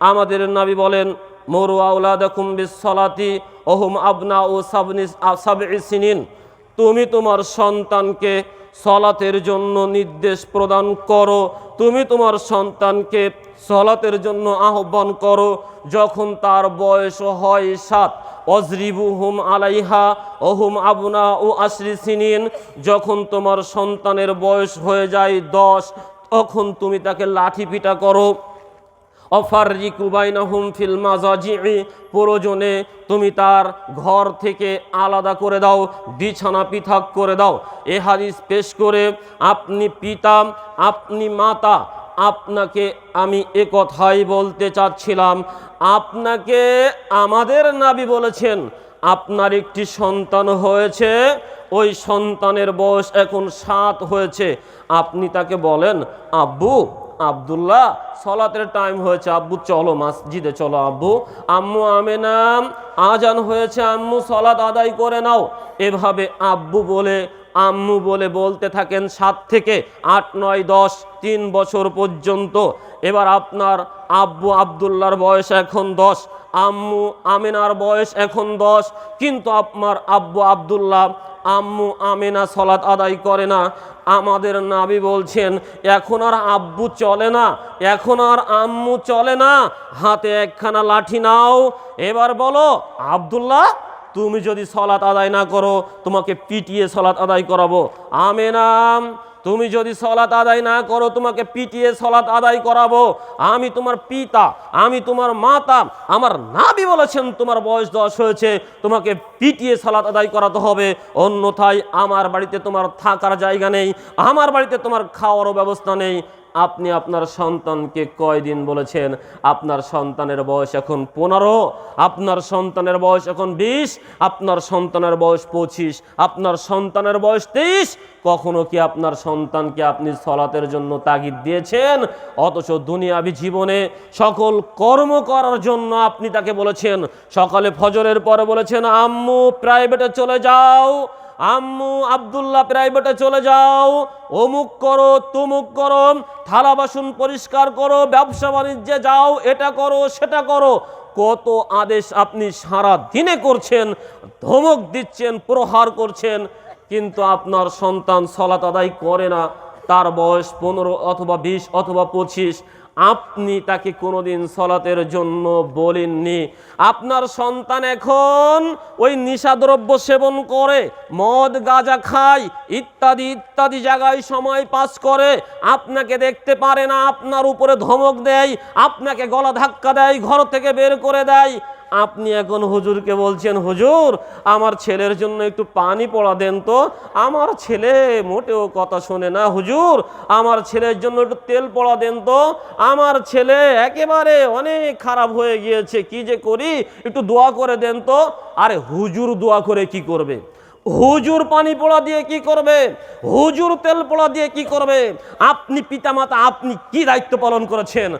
আমাদের নবী বলেন, মরু আউলাদাকুম বিসসালাতি ওহুম আবনা ও সাবনি সাবঈ সিনিন। তুমি তোমার সন্তানকে সলাতের জন্য নির্দেশ প্রদান করো। তুমি তোমার সন্তানকে সলাতের জন্য আহ্বান করো। যখন তার বয়স হয় সাত, অজরিবু হুম আলাইহা ওহুম আবনা ও আশরি সিনিন। যখন তোমার সন্তানের বয়স হয়ে যায় দশ, তখন তুমি তাকে লাঠি পিটা করো। অফার রিকুবাইনাহুম ফিল মাজাজি'i প্রয়োজনে তুমি তার ঘর থেকে আলাদা করে দাও, বিছানা পৃথক করে দাও। এ হাদিস পেশ করে, আপনি পিতা, আপনি মাতা, আপনাকে আমি এ কথাই বলতে চাচ্ছিলাম। আপনাকে আমাদের নাবি বলেছেন, আপনার একটি সন্তান হয়েছে, ওই সন্তানের বয়স এখন সাত হয়েছে। আপনি তাকে বলেন, আব্বু আব্দুল্লাহ, সলাতের টাইম হয়েছে, আব্বু চলো মসজিদে, চলো আব্বু। আম্মু আমেনাম আজান হয়েছে, আম্মু সলাত আদায় করে নাও। এভাবে আব্বু বলে, আম্মু বলে বলতে থাকেন সাত থেকে আট, নয়, দশ, তিন বছর পর্যন্ত। এবার আপনার আব্বু আবদুল্লার বয়স এখন দশ, আম্মু আমিনার বয়স এখন দশ। কিন্তু আপনার আব্বু আবদুল্লাহ আম্মু আমেনা সলাৎ আদায় করে না। আমাদের নাবি বলছেন, এখন আর আব্বু চলে না, এখন আর আম্মু চলে না, হাতে একখানা লাঠি নাও। এবার বলো, আবদুল্লাহ, তুমি যদি সলাৎ আদায় না করো, তোমাকে পিটিয়ে সলাৎ আদায় করাবো। আমেনাম তুমি যদি সলাৎ আদায় না করো, তোমাকে পিটিয়ে সলাৎ আদায় করাবো। আমি তোমার পিতা, আমি তোমার মাতা, আমার নাবি বলেছেন তোমার বয়স দশ হয়েছে, তোমাকে পিটিয়ে সলাৎ আদায় করাতে হবে। অন্যথায় আমার বাড়িতে তোমার থাকার জায়গা নেই, আমার বাড়িতে তোমার খাওয়ারও ব্যবস্থা নেই। আপনি আপনার সন্তানকে কয়দিন বলেছেন? আপনার সন্তানের বয়স এখন পনেরো, আপনার সন্তানের বয়স এখন বিশ, আপনার সন্তানের বয়স পঁচিশ, আপনার সন্তানের বয়স তেইশ। কখনো কি আপনার সন্তানকে আপনি সলাতের জন্য তাগিদ দিয়েছেন? অথচ দুনিয়াবি জীবনে সকল কর্ম করার জন্য আপনি তাকে বলেছেন। সকালে ফজরের পরে বলেছেন, আম্মু প্রাইভেটে চলে যাও। আম্মু আব্দুল্লাহ প্রাইভেটে চলে যাও। অমুক করো, তুমুক করো, থালা বাসন পরিষ্কার করো, ব্যবসা বাণিজ্যে যাও, এটা করো, সেটা করো। কত আদেশ আপনি সারা দিনে করছেন, ধমক দিচ্ছেন, প্রহার করছেন, কিন্তু আপনার সন্তান সলাত আদায় করে না। তার বয়স পনেরো অথবা বিশ অথবা পঁচিশ। আপনি তাকে কোনোদিন সলাতের জন্য বলেননি। আপনার সন্তান এখন ওই নিশাদ্রব্য সেবন করে, মদ, গাঁজা খায়, ইত্যাদি ইত্যাদি জায়গায় সময় পাস করে। আপনাকে দেখতে পারে না, আপনার উপরে ধমক দেয়, আপনাকে গলা ধাক্কা দেয়, ঘর থেকে বের করে দেয়। আপনি এখন হুজুরকে বলছেন, হুজুর, আমার ছেলের জন্য একটু পানি পড়া দেন তো। আমার ছেলে মোটেও কথা শোনে না, হুজুর, আমার ছেলের জন্য একটু তেল পড়া দেন তো। আমার ছেলে একেবারে অনেক খারাপ হয়ে গিয়েছে, কি যে করি? একটু দোয়া করে দেন তো। আরে হুজুর দোয়া করে কি করবে? হুজুর পানি পোড়া দিয়ে কি করবে? হুজুর তেল পোড়া দিয়ে কি করবে? আপনি পিতামাতা, আপনি কি দায়িত্ব পালন করেছেন?